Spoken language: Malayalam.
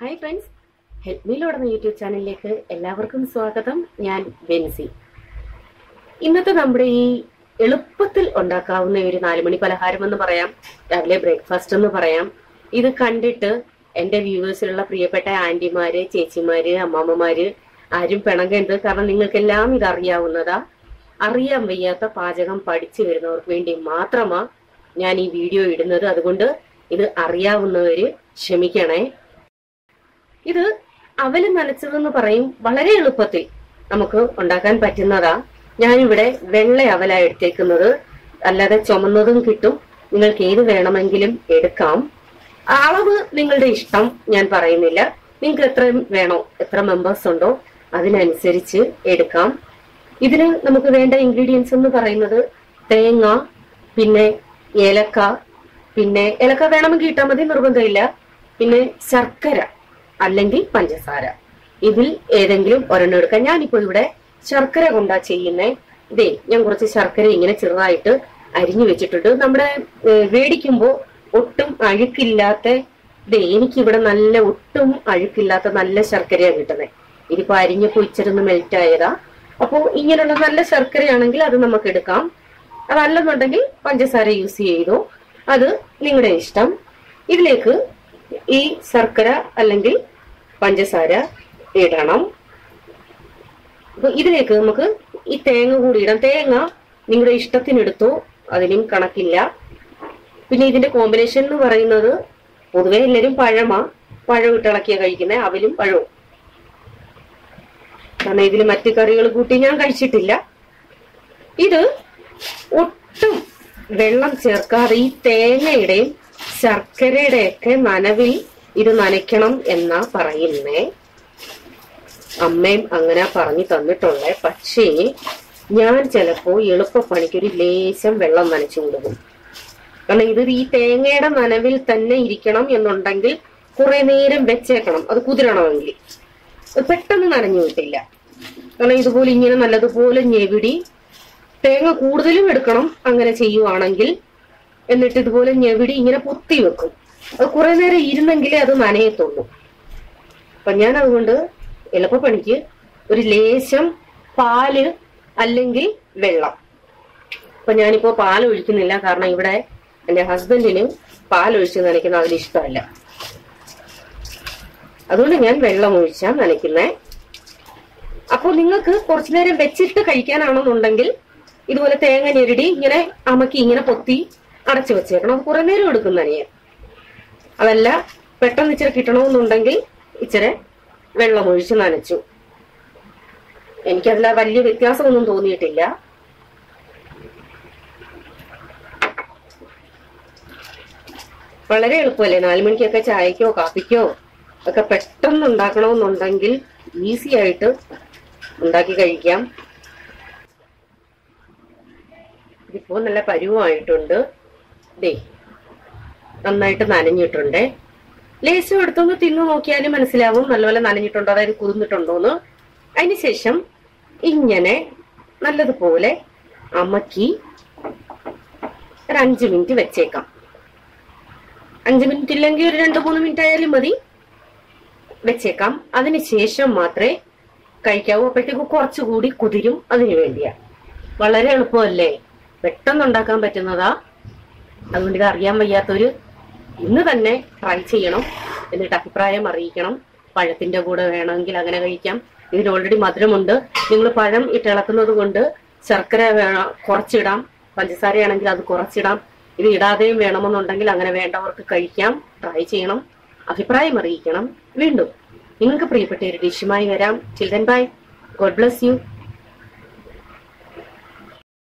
ഹായ് ഫ്രണ്ട്സ് ഹെൽപ്പ് മീലോടുന്ന യൂട്യൂബ് ചാനലിലേക്ക് എല്ലാവർക്കും സ്വാഗതം. ഞാൻ ബെൻസി. ഇന്നത്തെ നമ്മുടെ ഈ എളുപ്പത്തിൽ ഉണ്ടാക്കാവുന്ന ഒരു നാലുമണി പലഹാരം എന്ന് പറയാം. രാവിലെ ബ്രേക്ക്ഫാസ്റ്റ് എന്ന് പറയാം. ഇത് കണ്ടിട്ട് എന്റെ വ്യൂവേഴ്സിലുള്ള പ്രിയപ്പെട്ട ആന്റിമാര് ചേച്ചിമാര് അമ്മാമ്മമാര് ആരും പിണങ്ങരുത്. കാരണം നിങ്ങൾക്കെല്ലാം ഇത് അറിയാവുന്നതാ. അറിയാൻ വയ്യാത്ത പാചകം പഠിച്ചു വരുന്നവർക്ക് വേണ്ടി മാത്രമാ ഞാൻ ഈ വീഡിയോ ഇടുന്നത്. അതുകൊണ്ട് ഇത് അറിയാവുന്നവര് ക്ഷമിക്കണേ. ഇത് അവൽ നനച്ചതെന്ന് പറയും വളരെ എളുപ്പത്തിൽ നമുക്ക് ഉണ്ടാക്കാൻ പറ്റുന്നതാ. ഞാനിവിടെ വെള്ള അവല എടുത്തേക്കുന്നത്. അല്ലാതെ ചുമന്നതും കിട്ടും. നിങ്ങൾക്ക് ഏത് വേണമെങ്കിലും എടുക്കാം. അളവ് നിങ്ങളുടെ ഇഷ്ടം ഞാൻ പറയുന്നില്ല. നിങ്ങൾക്ക് എത്ര വേണോ എത്ര മെമ്പേഴ്സ് ഉണ്ടോ അതിനനുസരിച്ച് എടുക്കാം. ഇതിന് നമുക്ക് വേണ്ട ഇൻഗ്രീഡിയൻസ് എന്ന് പറയുന്നത് തേങ്ങ പിന്നെ ഏലക്ക പിന്നെ ഏലക്ക വേണമെങ്കിൽ ഇട്ടാൽ മതി നിർബന്ധമില്ല. പിന്നെ ശർക്കര. അല്ലെങ്കിൽ പഞ്ചസാര. ഇതിൽ ഏതെങ്കിലും ഒരെണ്ണം എടുക്കാം. ഞാനിപ്പോ ഇവിടെ ശർക്കര കൊണ്ടാ ചെയ്യുന്നേ. ഇതേ ഞാൻ കുറച്ച് ശർക്കര ഇങ്ങനെ ചെറുതായിട്ട് അരിഞ്ഞു വെച്ചിട്ടുണ്ട്. നമ്മുടെ വേടിക്കുമ്പോൾ ഒട്ടും അഴുക്കില്ലാത്ത ഇതേ എനിക്കിവിടെ നല്ല ഒട്ടും അഴുക്കില്ലാത്ത നല്ല ശർക്കരയാണ് കിട്ടുന്നത് ഇതിപ്പോ അരിഞ്ഞപ്പോ ഇച്ചിരൊന്ന് മെൽറ്റ് ആയതാ. അപ്പോ ഇങ്ങനെയുള്ള നല്ല ശർക്കരയാണെങ്കിൽ അത് നമുക്ക് എടുക്കാം. അതല്ലെന്നുണ്ടെങ്കിൽ പഞ്ചസാര യൂസ് ചെയ്തോ. അത് നിങ്ങളുടെ ഇഷ്ടം. ഇതിലേക്ക് ഈ ശർക്കര അല്ലെങ്കിൽ പഞ്ചസാര ഇടണം. അപ്പൊ ഇതിലേക്ക് നമുക്ക് ഈ തേങ്ങ കൂടി ഇടാം. തേങ്ങ നിങ്ങളുടെ ഇഷ്ടത്തിനെടുത്തു അതിനും കണക്കില്ല. പിന്നെ ഇതിന്റെ കോമ്പിനേഷൻ എന്ന് പറയുന്നത് പൊതുവെ എല്ലാവരും പഴമാ. പഴം ഇട്ടിളക്കിയ കഴിക്കുന്നത് അവലും പഴവും. കാരണം ഇതിൽ മറ്റു കറികൾ കൂട്ടി ഞാൻ കഴിച്ചിട്ടില്ല. ഇത് ഒട്ടും വെള്ളം ചേർക്കാതെ ഈ തേങ്ങയുടെയും ശർക്കരയുടെയൊക്കെ നനവിൽ ഇത് നനയ്ക്കണം എന്നാ പറയുന്നേ. അമ്മയും അങ്ങനെ പറഞ്ഞു തന്നിട്ടുള്ളേ പക്ഷേ ഞാൻ ചിലപ്പോ എളുപ്പപ്പണിക്ക് ഒരു ലേശം വെള്ളം നനച്ചു കൊടുക്കും. കാരണം ഇത് ഈ തേങ്ങയുടെ നനവിൽ തന്നെ ഇരിക്കണം എന്നുണ്ടെങ്കിൽ കുറെ നേരം വെച്ചേക്കണം. അത് കുതിരണമെങ്കിൽ. പെട്ടെന്ന് നനഞ്ഞു കിട്ടില്ല. കാരണം ഇതുപോലെ ഇങ്ങനെ നല്ലതുപോലെ ഞെവിടി തേങ്ങ കൂടുതലും എടുക്കണം അങ്ങനെ ചെയ്യുവാണെങ്കിൽ എന്നിട്ട് ഇതുപോലെ ഞെവിടി ഇങ്ങനെ പൊത്തി വെക്കും. അത് കുറെ നേരം ഇരുന്നെങ്കിലേ അത് നനയത്തുള്ളൂ. അപ്പൊ ഞാൻ അതുകൊണ്ട് എളുപ്പപ്പണിക്ക് ഒരു ലേശം പാൽ അല്ലെങ്കിൽ വെള്ളം. അപ്പൊ ഞാനിപ്പോ പാൽ ഒഴിക്കുന്നില്ല. കാരണം ഇവിടെ എന്റെ ഹസ്ബൻഡിന് പാൽ ഒഴിച്ച് നനയ്ക്കുന്ന അതിന് ഇഷ്ടമല്ല. അതുകൊണ്ട് ഞാൻ വെള്ളം ഒഴിച്ചാ നനയ്ക്കുന്നേ. അപ്പോൾ നിങ്ങൾക്ക് കുറച്ചു നേരം വെച്ചിട്ട് കഴിക്കാനാണെന്നുണ്ടെങ്കിൽ ഇതുപോലെ തേങ്ങ ഞെരടി ഇങ്ങനെ അമക്കി ഇങ്ങനെ പൊത്തി അടച്ചു വെച്ചേക്കണം. കുറെ നേരം എടുക്കും നനയാൻ അതല്ല പെട്ടെന്ന് ഇച്ചിരി കിട്ടണമെന്നുണ്ടെങ്കിൽ ഇച്ചിരി വെള്ളമൊഴിച്ച് നനച്ചു. എനിക്കതിൽ വലിയ വ്യത്യാസമൊന്നും തോന്നിയിട്ടില്ല. വളരെ എളുപ്പമല്ലേ? നാലു മണിക്കൊക്കെ ചായക്കോ കാപ്പിക്കോ ഒക്കെ പെട്ടെന്ന് ഉണ്ടാക്കണമെന്നുണ്ടെങ്കിൽ ഈസി ആയിട്ട് ഉണ്ടാക്കി കഴിക്കാം. ഇതിപ്പോ നല്ല പരുവമായിട്ടുണ്ട് ദേ നന്നായിട്ട് നനഞ്ഞിട്ടുണ്ട്. ലേശം എടുത്തൊന്ന് തിന്നു നോക്കിയാലും മനസ്സിലാവും നല്ലപോലെ നനഞ്ഞിട്ടുണ്ടോ അതായത് കുതിർന്നിട്ടുണ്ടോന്ന്. അതിനുശേഷം ഇങ്ങനെ നല്ലതുപോലെ അമക്കി ഒരു അഞ്ച് മിനിറ്റ് വെച്ചേക്കാം. അഞ്ച് മിനിറ്റ് ഇല്ലെങ്കിൽ ഒരു രണ്ട് മൂന്ന് മിനിറ്റ് ആയാലും മതി. വെച്ചേക്കാം. അതിനുശേഷം മാത്രമേ കഴിക്കാവൂ. അപ്പോഴത്തേക്ക് കുറച്ചുകൂടി കുതിരും അതിനു വേണ്ടിയാ. വളരെ എളുപ്പമല്ലേ? പെട്ടെന്ന് ഉണ്ടാക്കാൻ പറ്റുന്നതാ. അതുകൊണ്ട് ഇത് അറിയാൻ വയ്യാത്തൊരു ഇന്ന് തന്നെ ട്രൈ ചെയ്യണം. എന്നിട്ട് അഭിപ്രായം അറിയിക്കണം. പഴത്തിന്റെ കൂടെ വേണമെങ്കിൽ അങ്ങനെ കഴിക്കാം. ഇതിന് ഓൾറെഡി മധുരമുണ്ട്. നിങ്ങൾ പഴം ഇട്ടിളക്കുന്നത് കൊണ്ട് ശർക്കര വേണം കുറച്ചിടാം. പഞ്ചസാരയാണെങ്കിൽ അത് കുറച്ചിടാം. ഇത് ഇടാതെയും വേണമെന്നുണ്ടെങ്കിൽ അങ്ങനെ വേണ്ടവർക്ക് കഴിക്കാം. ട്രൈ ചെയ്യണം. അഭിപ്രായം അറിയിക്കണം. വീണ്ടും നിങ്ങൾക്ക് പ്രിയപ്പെട്ട ഒരു ഡിഷുമായി വരാം. Children bye God bless you